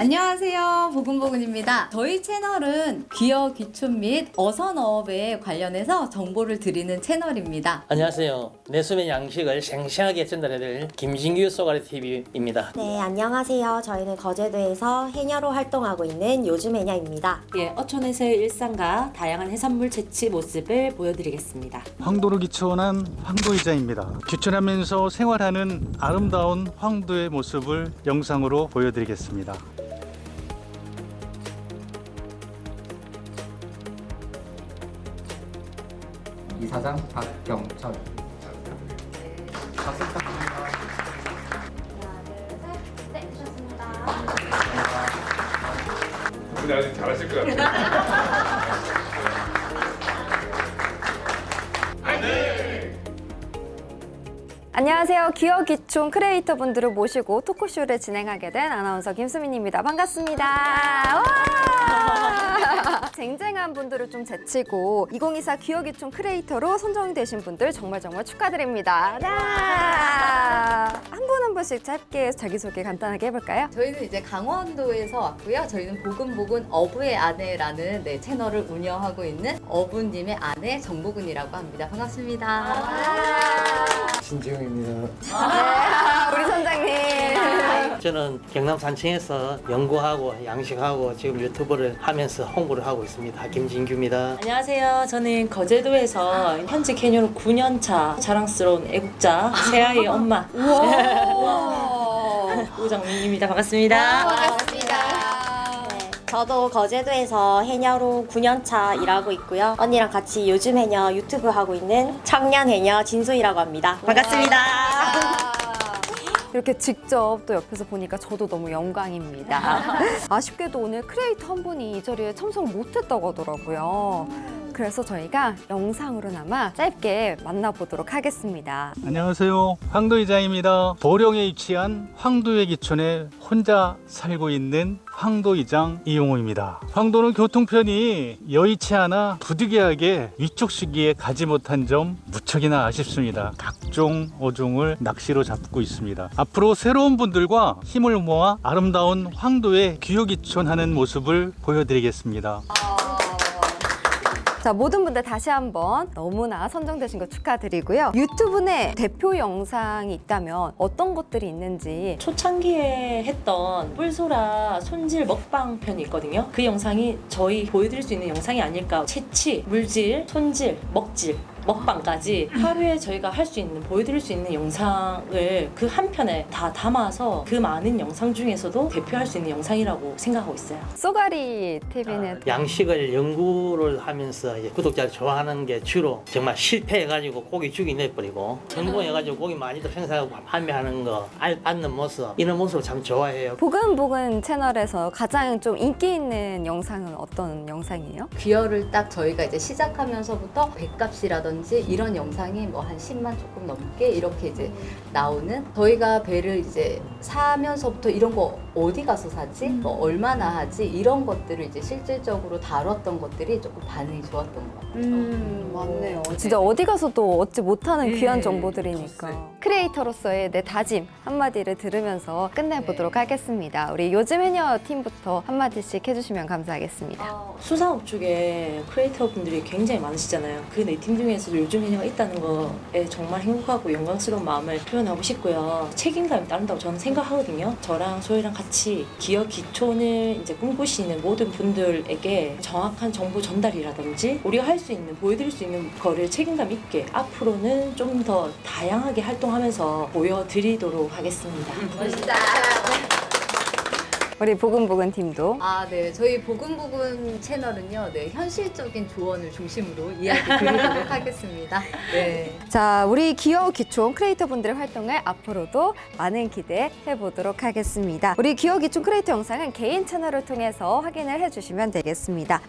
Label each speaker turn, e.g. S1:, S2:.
S1: 안녕하세요. 보금보금입니다. 저희 채널은 귀어 귀촌 및 어선어업에 관련해서 정보를 드리는 채널입니다.
S2: 안녕하세요. 내 수면 양식을 생생하게 전달해드릴 김진규 쏘가리 TV입니다.
S3: 네, 안녕하세요. 저희는 거제도에서 해녀로 활동하고 있는 요즘 해녀입니다.
S4: 예, 어촌에서의 일상과 다양한 해산물 채취 모습을 보여드리겠습니다.
S5: 황도로 기촌한 황도이자입니다. 귀촌하면서 생활하는 아름다운 황도의 모습을 영상으로 보여드리겠습니다.
S6: 이사장 박경철. 박수 부탁드립니다.
S7: 근데 아직 잘하실 것 같아요.
S8: 안녕하세요. 기어 기촌 크리에이터 분들을 모시고 토크쇼를 진행하게 된 아나운서 김수민입니다. 반갑습니다. 와! 쟁쟁한 분들을 좀 제치고 2024 기어 기촌 크리에이터로 선정이 되신 분들 정말 정말 축하드립니다. 자, 한분 한 분씩 짧게 자기소개 간단하게 해볼까요?
S1: 저희는 이제 강원도에서 왔고요. 저희는 보금보금 어부의 아내라는 네, 채널을 운영하고 있는 어부님의 아내 정보근이라고 합니다. 반갑습니다.
S6: 신지웅입니다.
S8: 네, 우리 선장님.
S2: 저는 경남 산청에서 연구하고 양식하고 지금 유튜브를 하면서 홍보를 하고 있습니다. 김진규입니다.
S4: 안녕하세요. 저는 거제도에서 현직 해녀로 9년차 자랑스러운 애국자 새아이의 엄마 우정민입니다. 반갑습니다.
S1: 반갑습니다.
S3: 저도 거제도에서 해녀로 9년차 일하고 있고요. 언니랑 같이 요즘 해녀 유튜브 하고 있는 청년 해녀 진소희라고 합니다. 반갑습니다.
S8: 이렇게 직접 또 옆에서 보니까 저도 너무 영광입니다. 아쉽게도 오늘 크리에이터 한 분이 이 자리에 참석을 못했다고 하더라고요. 그래서 저희가 영상으로나마 짧게 만나보도록 하겠습니다.
S5: 안녕하세요. 황도이장입니다. 보령에 위치한 황도의 기촌에 혼자 살고 있는 황도이장 이용호입니다. 황도는 교통편이 여의치 않아 부득이하게 위쪽 시기에 가지 못한 점 무척이나 아쉽습니다. 각종 어종을 낚시로 잡고 있습니다. 앞으로 새로운 분들과 힘을 모아 아름다운 황도의 귀요기촌하는 모습을 보여드리겠습니다.
S8: 자, 모든 분들 다시 한번 너무나 선정되신 거 축하드리고요. 유튜브 내 대표 영상이 있다면 어떤 것들이 있는지
S4: 초창기에 했던 뿔소라 손질 먹방 편이 있거든요. 그 영상이 저희 보여드릴 수 있는 영상이 아닐까. 채취, 물질, 손질, 먹질. 먹방까지 하루에 저희가 할 수 있는 보여드릴 수 있는 영상을 그 한 편에 다 담아서 그 많은 영상 중에서도 대표할 수 있는 영상이라고 생각하고 있어요.
S8: 쏘가리 TV는
S2: 양식을 연구를 하면서 이제 구독자를 좋아하는 게 주로 정말 실패해가지고 고기 죽이 내버리고 성공해가지고 고기 많이들 생산하고 판매하는 거, 알 받는 모습 이런 모습을 참 좋아해요.
S8: 보근보근 채널에서 가장 좀 인기 있는 영상은 어떤 영상이에요?
S1: 귀어를 딱 저희가 이제 시작하면서부터 배값이라든지 이런 영상이 뭐 한 10만 조금 넘게 이렇게 이제 나오는 저희가 배를 이제 사면서부터 이런 거 어디 가서 사지? 뭐 얼마나 하지? 이런 것들을 이제 실질적으로 다뤘던 것들이 조금 반응이 좋았던 것 같아요.
S8: 음, 맞네요. 진짜 어디 가서도 얻지 못하는
S1: 네,
S8: 귀한 정보들이니까. 크리에이터로서의 내 다짐 한마디를 들으면서 끝내보도록
S1: 네.
S8: 하겠습니다. 우리 요즘 해녀 팀부터 한마디씩 해주시면 감사하겠습니다.
S4: 어, 수산업 쪽에 크리에이터 분들이 굉장히 많으시잖아요. 그 네 팀 중에서 요즘 해녀가 있다는 거에 정말 행복하고 영광스러운 마음을 표현하고 싶고요. 책임감이 따른다고 저는 생각하거든요. 저랑 소희랑 같이 기업 기촌을 이제 꿈꾸시는 모든 분들에게 정확한 정보 전달이라든지 우리가 할 수 있는 보여드릴 수 있는 거를 책임감 있게 앞으로는 좀 더 다양하게 활동하면서 보여드리도록 하겠습니다.
S1: 멋있다.
S8: 우리 보근보근 팀도
S1: 아, 네. 저희 보금보금 채널은요, 네. 현실적인 조언을 중심으로 이야기 드리도록 하겠습니다. 네.
S8: 자, 우리 기어 기촌 크리에이터 분들의 활동을 앞으로도 많은 기대해 보도록 하겠습니다. 우리 기어 기촌 크리에이터 영상은 개인 채널을 통해서 확인을 해주시면 되겠습니다.